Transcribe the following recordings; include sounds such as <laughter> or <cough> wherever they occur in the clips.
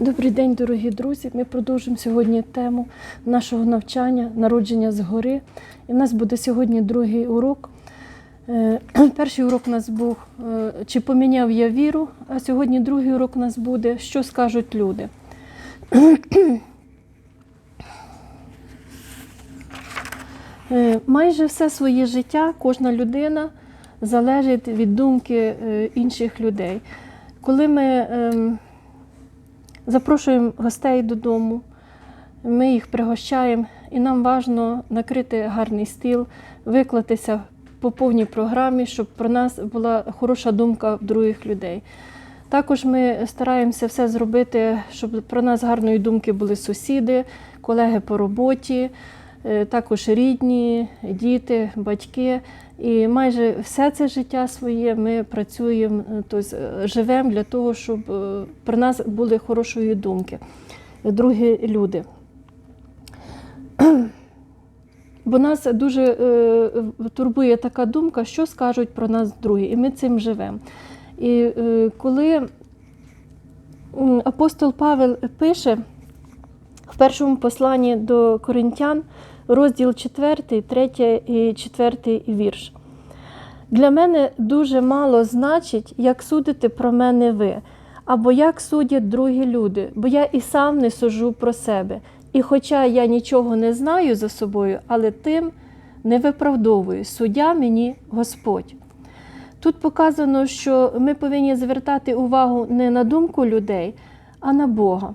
Добрий день, дорогі друзі. Ми продовжимо сьогодні тему нашого навчання, народження згори. І в нас буде сьогодні другий урок. Е, <clears throat> Перший урок у нас був е, Чи поміняв я віру, а сьогодні другий урок у нас буде Що скажуть люди. <clears throat> Е, Майже все своє життя кожна людина залежить від думки інших людей. Коли ми ем, запрошуємо гостей додому, ми їх пригощаємо, і нам важливо накрити гарний стіл, виклатися по повній програмі, щоб про нас була хороша думка других людей. Також ми стараємося все зробити, щоб про нас гарної думки були сусіди, колеги по роботі, також рідні, діти, батьки. І майже все це життя своє ми працюємо, е, тобто е, живемо для того, щоб е, про нас були хорошої думки, другі люди. <clears throat> Бо нас дуже е, турбує така думка, що скажуть про нас другі, і ми цим живемо. І е, коли апостол Павел пише в першому посланні до коринтян, розділ 4, 3 і 4 вірш. Для мене дуже мало значить, як судите про мене ви, або як судять другі люди, бо я і сам не сужу про себе. І хоча я нічого не знаю за собою, але тим не виправдовую. Суддя мені Господь. Тут показано, що ми повинні звертати увагу не на думку людей, а на Бога.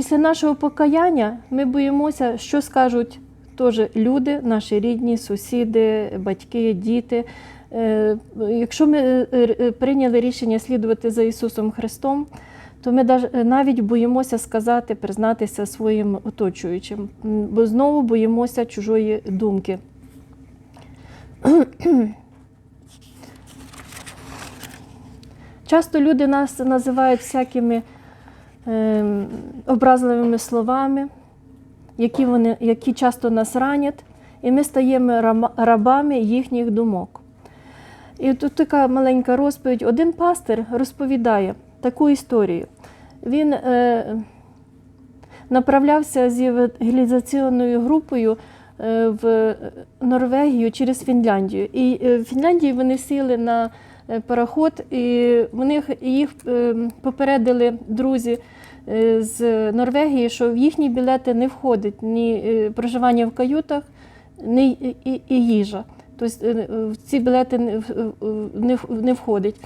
Після нашого покаяння ми боїмося, що скажуть теж люди, наші рідні, сусіди, батьки, діти. Е, Якщо ми е, е, прийняли рішення слідувати за Ісусом Христом, то ми навіть боїмося сказати, признатися своїм оточуючим, бо знову боїмося чужої думки. Часто люди нас називають всякими образливими словами, які, вони, які часто нас ранять, і ми стаємо рабами їхніх думок. І тут така маленька розповідь. Один пастир розповідає таку історію. Він е, направлявся з евангелізаційною групою е, в Норвегію через Фінляндію. І е, в Фінляндії вони сіли на пароход, і вони, їх е, попередили друзі е, з Норвегії, що в їхні білети не входить ні е, проживання в каютах, ні і, їжа. Тобто е, в ці білети не входить.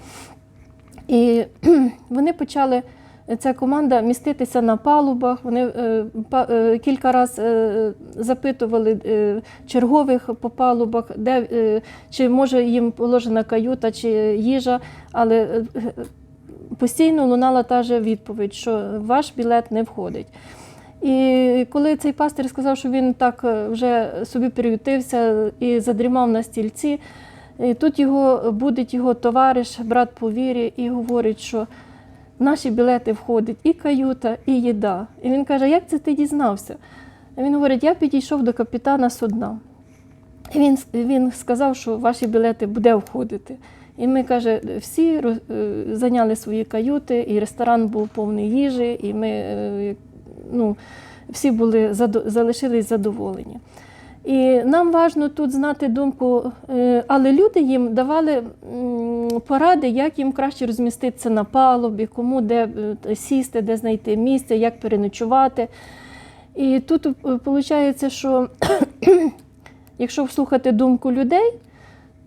І <clears throat> вони почали, ця команда, міститися на палубах. Вони е, е, кілька разів е, запитували чергових по палубах, де, чи може їм положена каюта чи їжа, але постійно лунала та же відповідь, що ваш білет не входить. І коли цей пастир сказав, що він так вже собі приютився і задрімав на стільці, і тут його будить його товариш, брат по вірі, і говорить, що в наші білети входить і каюта, і їда. І він каже, як це ти дізнався? І він говорить, я підійшов до капітана судна. І він, він сказав, що ваші білети буде входити. І ми, каже, всі е, зайняли свої каюти, і ресторан був повний їжі, і ми е, ну, всі були залишились задоволені. І нам важливо тут знати думку, е, але люди їм давали поради, як їм краще розміститися на палубі, кому де е, сісти, де знайти місце, як переночувати. І тут виходить, що <clears throat> якщо слухати думку людей,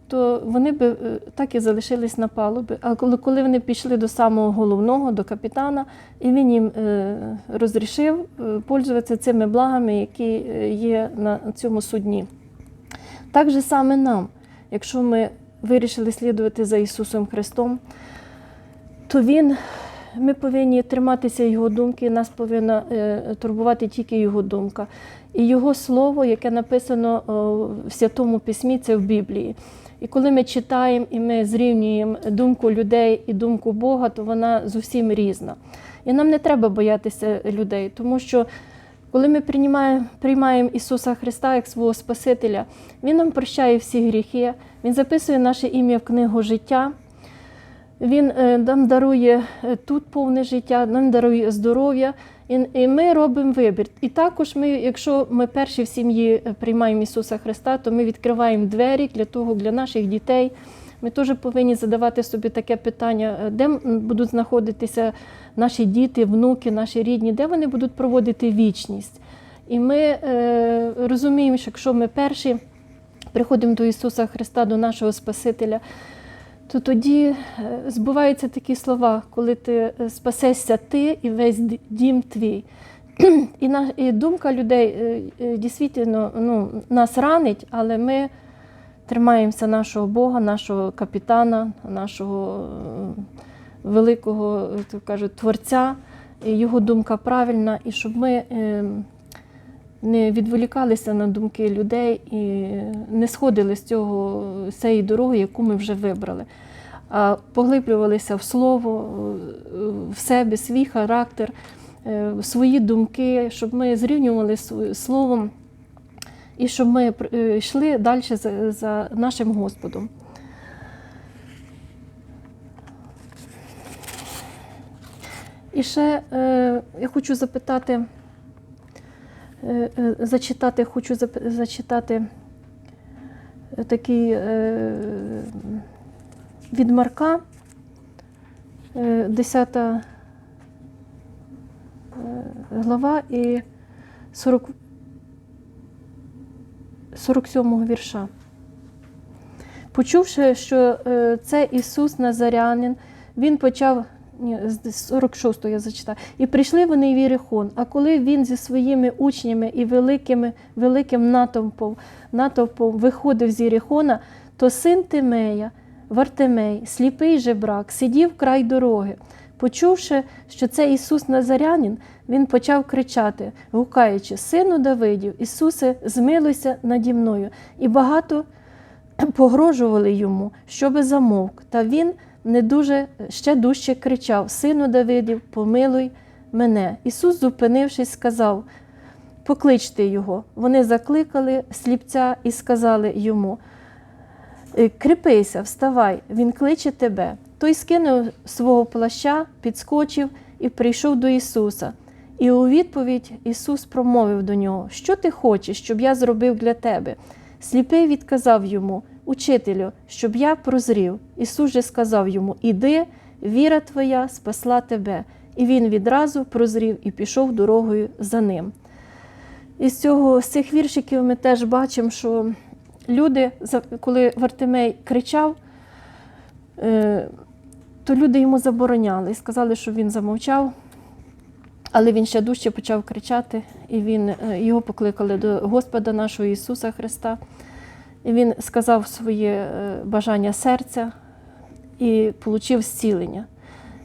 то вони б е, так і залишились на палубі. А коли, коли вони пішли до самого головного, до капітана, і він їм е, розрішив е, пользуватися цими благами, які є на цьому судні. Так же саме нам, якщо ми вирішили слідувати за Ісусом Христом, то Він, ми повинні триматися Його думки, нас повинна турбувати тільки Його думка. І Його Слово, яке написано в Святому Письмі, це в Біблії. І коли ми читаємо і ми зрівнюємо думку людей і думку Бога, то вона зовсім різна. І нам не треба боятися людей, тому що коли ми приймаємо, приймаємо Ісуса Христа як свого Спасителя, Він нам прощає всі гріхи, Він записує наше ім'я в книгу життя. Він е, нам дарує е, тут повне життя, нам дарує здоров'я, і, і ми робимо вибір. І також ми, якщо ми перші в сім'ї е, приймаємо Ісуса Христа, то ми відкриваємо двері для того, для наших дітей. Ми теж повинні задавати собі таке питання, е, де будуть знаходитися наші діти, внуки, наші рідні, де вони будуть проводити вічність. І ми е, розуміємо, що якщо ми перші приходимо до Ісуса Христа, до нашого Спасителя, то тоді е, збуваються такі слова, коли ти е, спасешся ти і весь дім твій. І, на, і думка людей е, дійсно ну, нас ранить, але ми тримаємося нашого Бога, нашого капітана, нашого великого так кажуть, творця. Його думка правильна, і щоб ми е, не відволікалися на думки людей і не сходили з цього цієї дороги, яку ми вже вибрали, а поглиблювалися в слово, в себе, свій характер, е, в свої думки, щоб ми зрівнювали словом і щоб ми е, йшли далі за, за нашим Господом. І ще е, я хочу запитати, зачитати, хочу зачитати е, такий е, від Марка, е, 10 е, глава і 40, 47 вірша. Почувши, що е, це Ісус Назарянин, він почав. Ні, з 46-го я зачитаю. І прийшли вони в Єрихон. А коли він зі своїми учнями і великими, великим натовпом, натовпом виходив з Єрихона, то син Тимея, Вартимей, сліпий жебрак, сидів край дороги. Почувши, що це Ісус Назарянин, він почав кричати, гукаючи: Сину Давидів, Ісусе, змилуйся наді мною. І багато погрожували йому, щоби замовк. Та він не дуже ще дужче кричав: Сину Давидів, помилуй мене. Ісус, зупинившись, сказав: Покличте його. Вони закликали сліпця і сказали йому: «Е, Кріпися, вставай, він кличе тебе. Той скинув свого плаща, підскочив і прийшов до Ісуса. І у відповідь Ісус промовив до нього: Що ти хочеш, щоб я зробив для тебе? Сліпий відказав йому: Учителю, щоб я прозрів. Ісус же сказав йому: Іди, віра твоя спасла тебе. І він відразу прозрів і пішов дорогою за ним. Із цього, з цих віршиків ми теж бачимо, що люди, коли Вартимей кричав, е, то люди йому забороняли і сказали, що він замовчав, але він ще дужче почав кричати, і він, е, його покликали до Господа нашого Ісуса Христа. Він сказав своє е, бажання серця і отримав зцілення.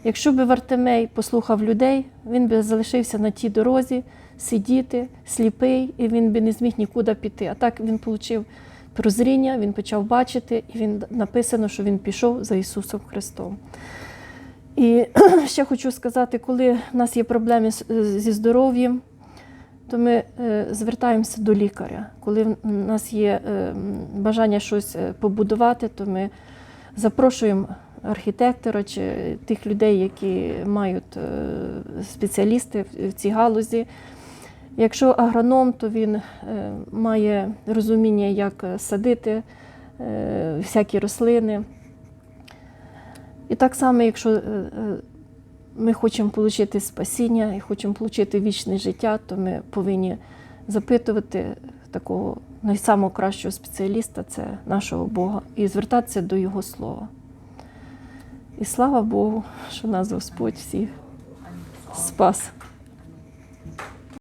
Якщо б Вартимей послухав людей, він би залишився на тій дорозі сидіти, сліпий, і він би не зміг нікуди піти. А так він отримав прозріння, він почав бачити, і він написано, що він пішов за Ісусом Христом. І <clears throat> ще хочу сказати, коли в нас є проблеми зі здоров'ям, то ми е, звертаємося до лікаря. Коли в нас є е, бажання щось е, побудувати, то ми запрошуємо архітектора чи тих людей, які мають спеціалісти в- цій галузі. Якщо агроном, то він має розуміння, як садити всякі рослини. І так само, якщо ми хочемо отримати спасіння і хочемо отримати вічне життя, то ми повинні запитувати такого найсамого кращого спеціаліста це нашого Бога, і звертатися до Його слова. І слава Богу, що нас Господь всіх спас.